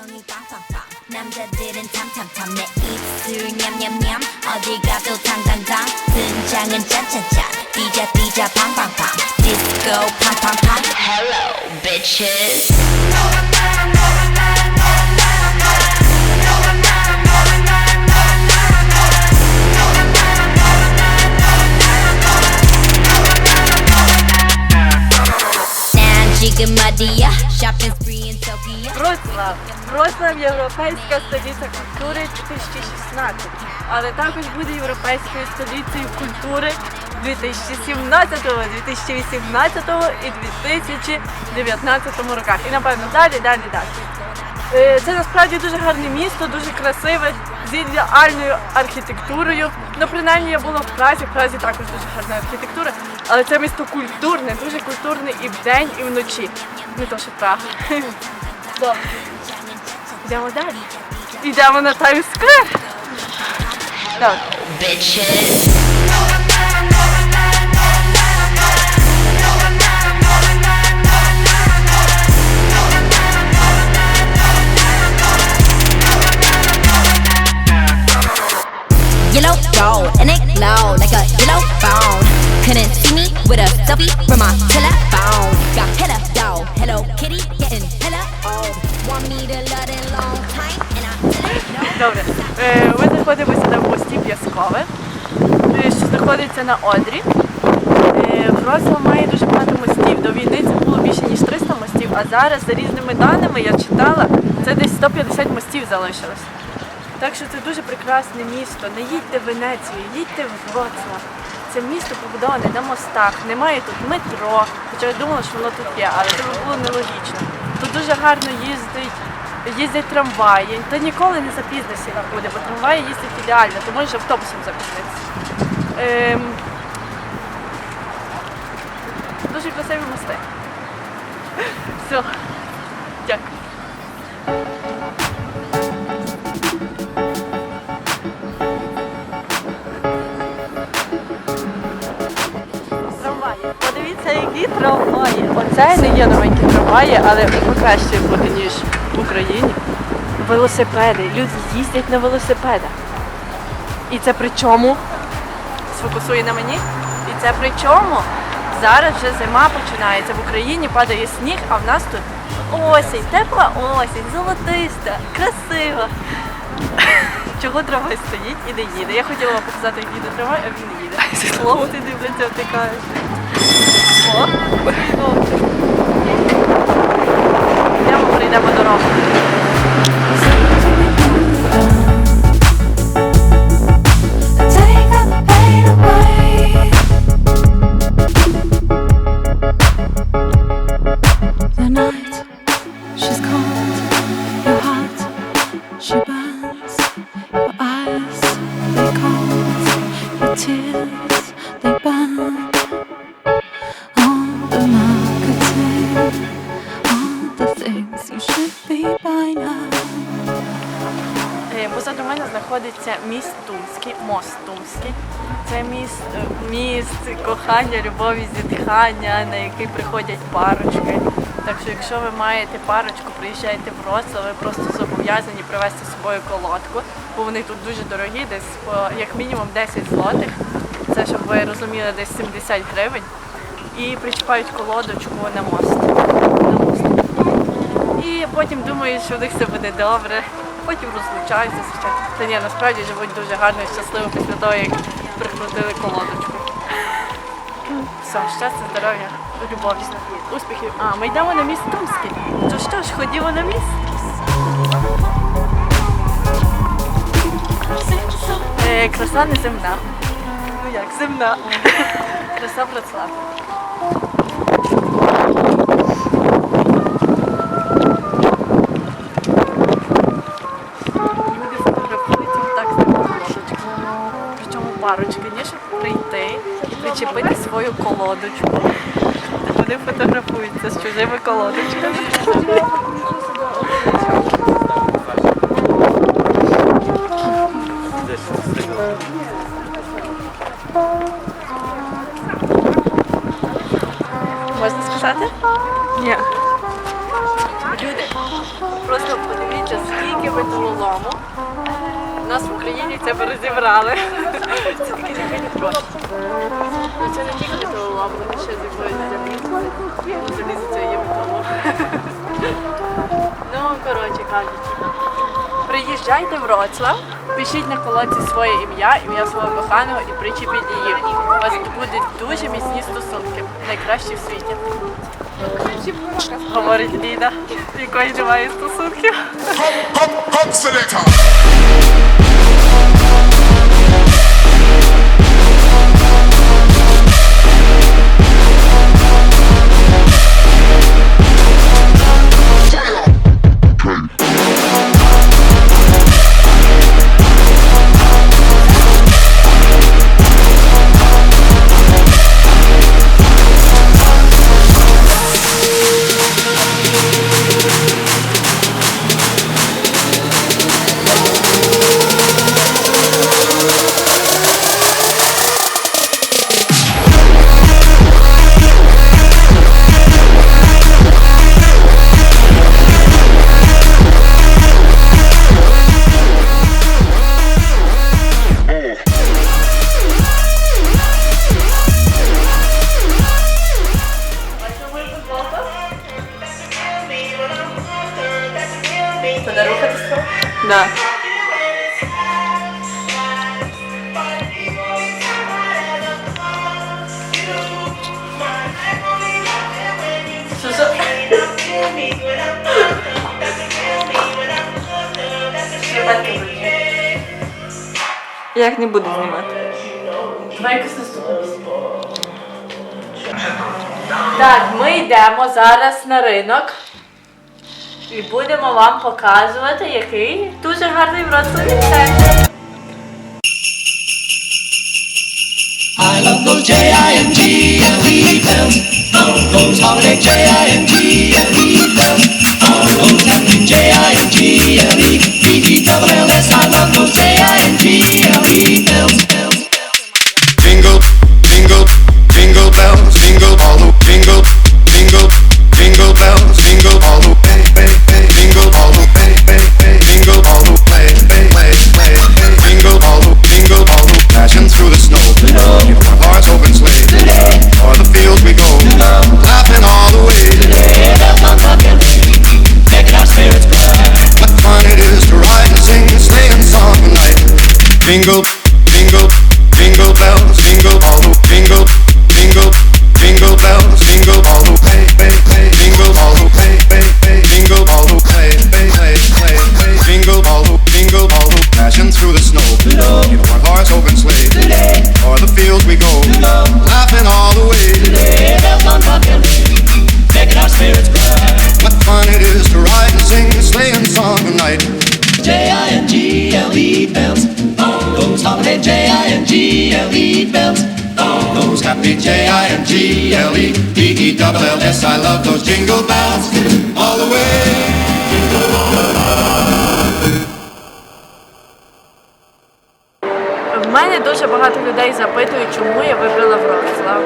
엉덩이 빵빵빵 남자들은 탐탐탐 내 입술 냠냠냠 어디 가도 당당당 등장은 짠짠짠 뛰자 뛰자 팡팡팡 디스코 팡팡팡 Hello bitches 난 지금 어디야 쇼핑 spree in Tokyo Вроцлав. Вроцлав європейська столиця культури 2016. Але також буде європейською столицею культури 2017, 2018 і 2019 роках. І напевно далі, далі, далі. Е, Це насправді дуже гарне місто, дуже красиве, з ідеальною архітектурою. Ну, принаймні я була в Празі, в Празі також дуже гарна архітектура, але це місто культурне, дуже культурне і вдень, і вночі. Не то, що Прага. Добре. Йдемо далі. Йдемо на Таймс Сквер. Добре. bitches Yellow gold and it glow like a yellow phone. Couldn't see me with a selfie from my telephone. Got hella dough, hello kitty, Добре. Е, Ми знаходимося на мості П'язкове, е, що знаходиться на Одрі. Е, Вроцлав має дуже багато мостів. До війни це було більше ніж 300 мостів, а зараз за різними даними я читала, це десь 150 мостів залишилось. Так що це дуже прекрасне місто. Не їдьте в Венецію, їдьте в Вроцлав. Це місто побудоване на мостах, немає тут метро. Хоча я думала, що воно тут є, але це було нелогічно. Дуже гарно їздить, їздять трамваї. Ти ніколи не запізнишся нікуди, бо трамваї їздять ідеально, ти можеш автобусом запізнитися. Ем... Дуже красиві мости. Все. Дякую. Які трамваї. Оце не є новенькі трамваї, але покраще буде, ніж в Україні. Велосипеди. Люди їздять на велосипедах. І це при чому? Сфокусує на мені. І це при чому? Зараз вже зима починається. В Україні падає сніг, а в нас тут осінь, тепла осінь, золотиста, красива. Чого трамвай стоїть і не їде? Я хотіла вам показати, як їде трамвай, а він не їде. Хлопці дивляться, втикають. О, прийдемо дорогу. Міст кохання, любові, зітхання, на який приходять парочки. Так що, якщо ви маєте парочку, приїжджаєте в Вроцлав, ви просто зобов'язані привезти з собою колодку, бо вони тут дуже дорогі, десь по як мінімум 10 злотих. Це щоб ви розуміли, десь 70 гривень. І причіпають колодочку на мост. На мост. І потім думають, що в них все буде добре. Потім розлучаються, звичайно. Та ні, насправді живуть дуже гарно і щасливо після того, як прикрутили колодочку. Все, щастя, здоров'я, любові, успіхів. А, ми йдемо на міст Тумський. То що ж, ходімо на міст. Е, краса не земна. Ну як, земна. Краса Вроцлав. Люди фотографують так з. Причому парочки, ні, щоб прийти і причепити свою колодочку. Вони фотографуються з чужими колодочками. Можна сказати? Ні. Люди, просто подивіться скільки металолому. Нас в Україні це розібрали. Це такі дивні гроші. Це не тільки металолом, вони ще з якоїсь землі. Залізо це є металолом. Ну, коротше кажучи. Приїжджайте в Вроцлав, пишіть на колодці своє ім'я, ім'я свого коханого і причепіть її. У вас будуть дуже міцні стосунки, найкращі в світі. Говорить Ліда, якої немає стосунків. Я їх не буду знімати. Давай якось наступну пісню. Так, ми йдемо зараз на ринок і будемо вам показувати, який дуже гарний Вроцлаві центр. I love those J-I-N-G-L-E bells. All those holiday J-I-N-G-L-E bells. All those happy J-I-N-G-L-E. B-E-double-L-S. mingle. All those happy J-I-N-G-L-E B-E-double-L-S I love those jingle bells all the way В мене дуже багато людей запитують, чому я вибрала Вроцлав.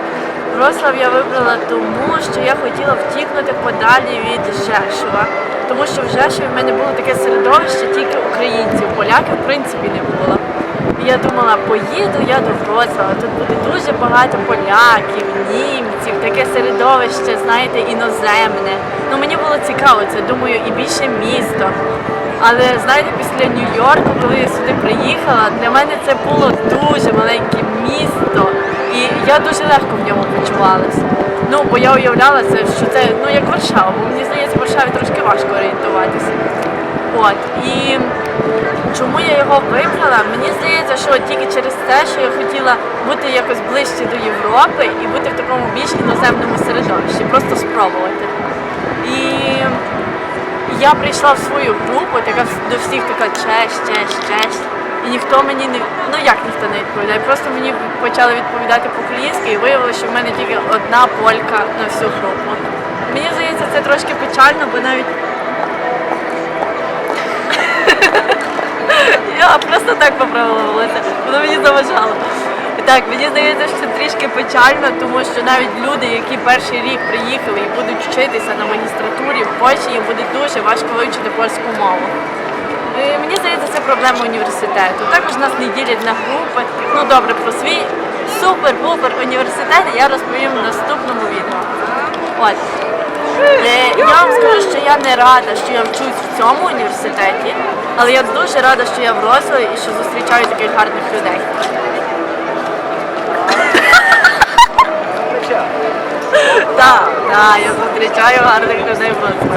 Вроцлав я вибрала тому, що я хотіла втікнути подалі від Жешова. Тому що в Жешові в мене було таке середовище тільки українців, поляків в принципі не було. І я думала, поїду я до Вроцлава, тут буде дуже багато поляків, німців, таке середовище, знаєте, іноземне. Ну мені було цікаво це, думаю, і більше місто. Але знаєте, після Нью-Йорку, коли я сюди приїхала, для мене це було дуже маленьке місто, і я дуже легко в ньому почувалася. Ну, бо я уявляла це, що це ну як Варшава, бо мені здається, в Варшаві трошки важко орієнтуватися. От і чому я його вибрала? Мені здається, що тільки через те, що я хотіла бути якось ближче до Європи і бути в такому більш іноземному середовищі, просто спробувати. І я прийшла в свою групу, така до всіх така честь, честь, честь. І ніхто мені не ну як ніхто не відповідає. Просто мені почали відповідати по-українськи і виявилося, що в мене тільки одна полька на всю групу. Мені здається, це трошки печально, бо навіть я просто так поправила волосся, воно мені заважало. Так, мені здається, що це трішки печально, тому що навіть люди, які перший рік приїхали і будуть вчитися на магістратурі в Польщі, їм буде дуже важко вивчити польську мову. Е, Мені здається, це проблема університету. Також нас не ділять на групи. Ну добре, про свій супер-пупер університет я розповім в наступному відео. От. Я вам скажу, що я не рада, що я вчусь в цьому університеті, але я дуже рада, що я в Рославі і що зустрічаю таких гарних людей. Так, так, я зустрічаю гарних людей в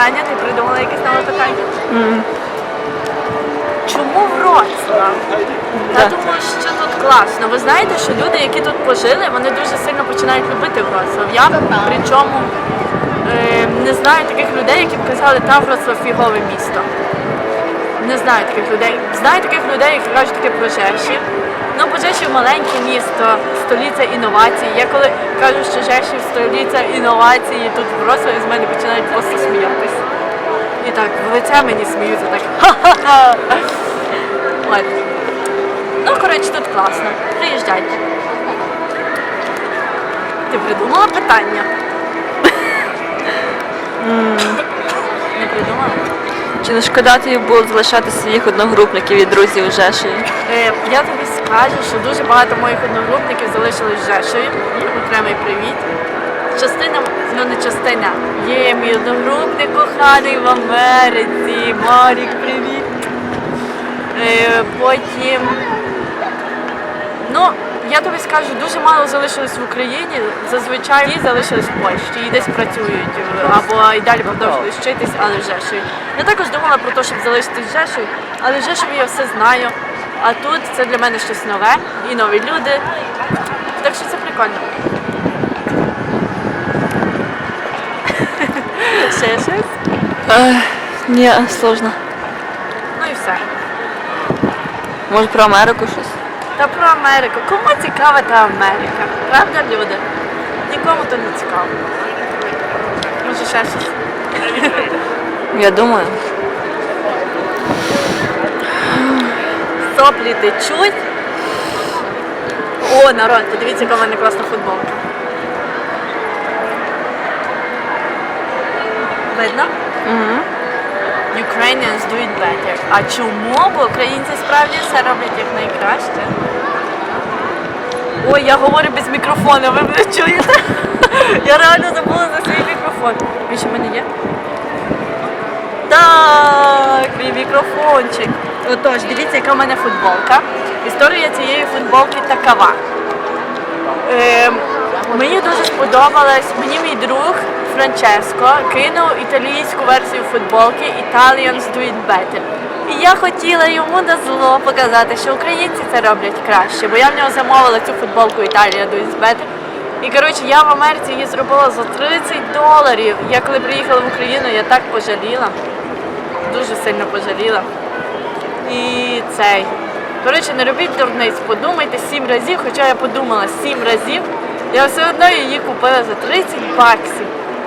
питання, ти придумала якесь нове питання? Чому Вроцлав? Я думаю, що тут класно. Ви знаєте, що люди, які тут пожили, вони дуже сильно починають любити Вроцлав. Я причому е, не знаю таких людей, які б казали, та Вроцлав фігове місто. Не знаю таких людей. Знаю таких людей, які кажуть таке про Жешів. Ну, бо Жешів маленьке місто, столиця інновацій. Я коли кажу, що Жешів столиця інновацій, тут в Вроцлаві з мене починають просто сміятися. І так, в лице мені сміються так. Ха-ха-ха. Ну, коротше, тут класно. Приїжджайте. Ти придумала питання? Не придумала? Чи не шкода тобі було залишати своїх одногрупників і друзів у Жешові? Е, Я тобі скажу, що дуже багато моїх одногрупників залишились в Жешові. Окремий привіт. Частина, ну не частина, є мій одногрупник коханий в Америці. Марік, привіт. Е, Потім. Ну, я тобі скажу, дуже мало залишилось в Україні. Зазвичай всі залишились в Польщі і десь працюють е, або і далі продовжують вчитись, але в Жешові. Я також думала про те, щоб залишитись в Жешові, але в Жешові я все знаю. А тут це для мене щось нове і нові люди. Так що це прикольно. Ще щось? Ні, сложно. Ну і все. Може про Америку щось? Та про Америку. Кому цікава та Америка? Правда, люди? Нікому то не цікаво. Може ще щось? Я думаю. Соплі течуть. О, народ, подивіться, яка в мене класна футболка. Видно? Угу. Ukrainians do it better. А чому? Бо українці справді все роблять як найкраще. Ой, я говорю без мікрофона, ви мене чуєте? Я реально забула за свій мікрофон. Він ще в мене є? Так, мій мікрофончик. Отож, дивіться, яка в мене футболка. Історія цієї футболки такова. Ем, мені дуже сподобалось, мені мій друг Франческо кинув італійську версію футболки Italians do it better. І я хотіла йому на зло показати, що українці це роблять краще, бо я в нього замовила цю футболку Italia do it better. І коротше, я в Америці її зробила за 30 доларів. Я коли приїхала в Україну, я так пожаліла. Дуже сильно пожаліла. І цей. Коротше, не робіть дурниць, подумайте сім разів, хоча я подумала сім разів, я все одно її купила за 30 баксів.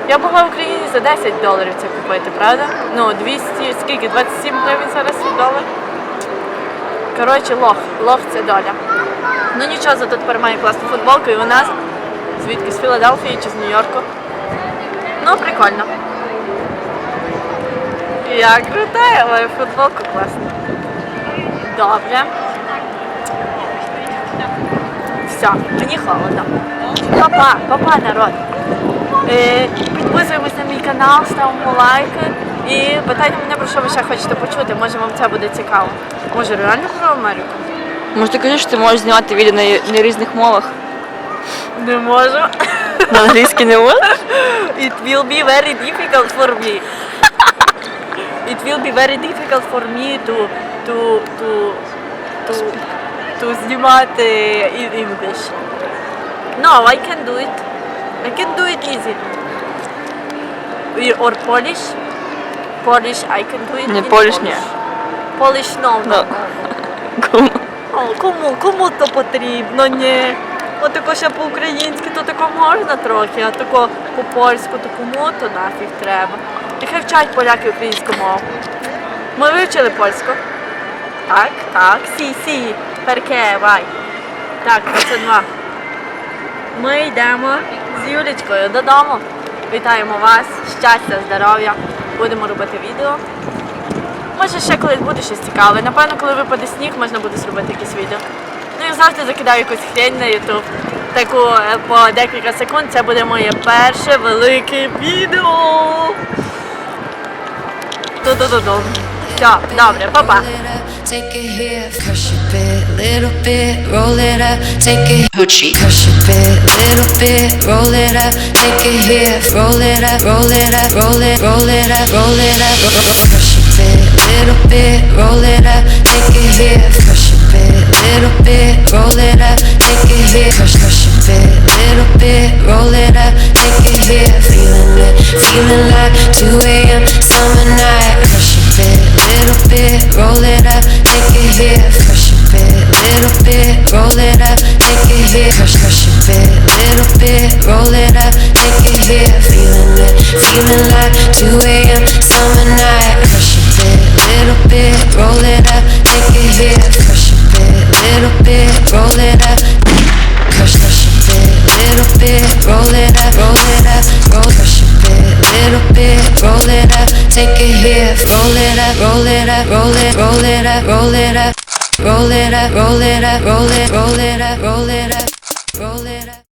Я могла в Україні за 10 доларів це купити, правда? Ну, 200, скільки? 27 гривень зараз долар. Коротше, лох, лох це доля. Ну нічого, зато тепер має класну футболку і вона з- звідки з Філадельфії чи з Нью-Йорку. Ну, прикольно. Я крута, але футболка класна. Добре. Все, мені холодно. Папа, папа, народ. Е, підписуємось на мій канал, ставимо лайки і питайте мене, про що ви ще хочете почути. Може вам це буде цікаво. Може реально про Америку? Може ти кажеш, що ти можеш знімати відео на, на різних мовах? Не можу. На англійській не можеш? It will be very difficult for me. It will be very difficult for me to to to to, to знімати in English. No, I can do it. I can do it easy. Or Polish. Polish, I can do it. Ні, in Polish ні. Polish no. No. no. О, кому, кому то потрібно, ні. Отако ще по-українськи, то тако можна трохи, а тако по-польську, то кому то нафіг треба. Нехай вчать поляки українську мову. Ми вивчили польську. Так, так, сі, сі, перке, вай. Так, 22. Ми йдемо з Юлічкою додому. Вітаємо вас, щастя, здоров'я. Будемо робити відео. Може ще колись буде щось цікаве. Напевно, коли випаде сніг, можна буде зробити якесь відео. Ну і завжди закидаю якусь хрень на YouTube. Таку е, по декілька секунд. Це буде моє перше велике відео. Ту-ду-ду-ду. Все, добре, па-па. Take it here, crush a bit, little bit, roll it up, take it hoochie, crush a bit, little bit, roll it up, take it here, roll it up, roll it up, roll it, roll it up, roll it up, ro- ro- crush a bit, little bit, roll it up, take it here, crush a bit, little bit, roll it up, take it here, crush, crush a bit, little bit, roll it up, take it here, feeling it, feeling like 2 a.m. summer night, crush little bit, roll it up, take it here, crush a bit, little bit, roll it up, take it here, crush, crush a bit, little bit, roll it up, take it here, feeling it, feeling like 2 a.m. summer night, crush a bit, little bit, roll it up, take it here, crush a bit, little bit, roll it up, crush, crush a bit, little bit, roll it up, roll it up, roll, crush a bit, little bit, roll it up, take it here, roll it up, roll it, roll it up, roll it up, roll it up, roll it up, roll it, roll it up, roll it up, roll it up.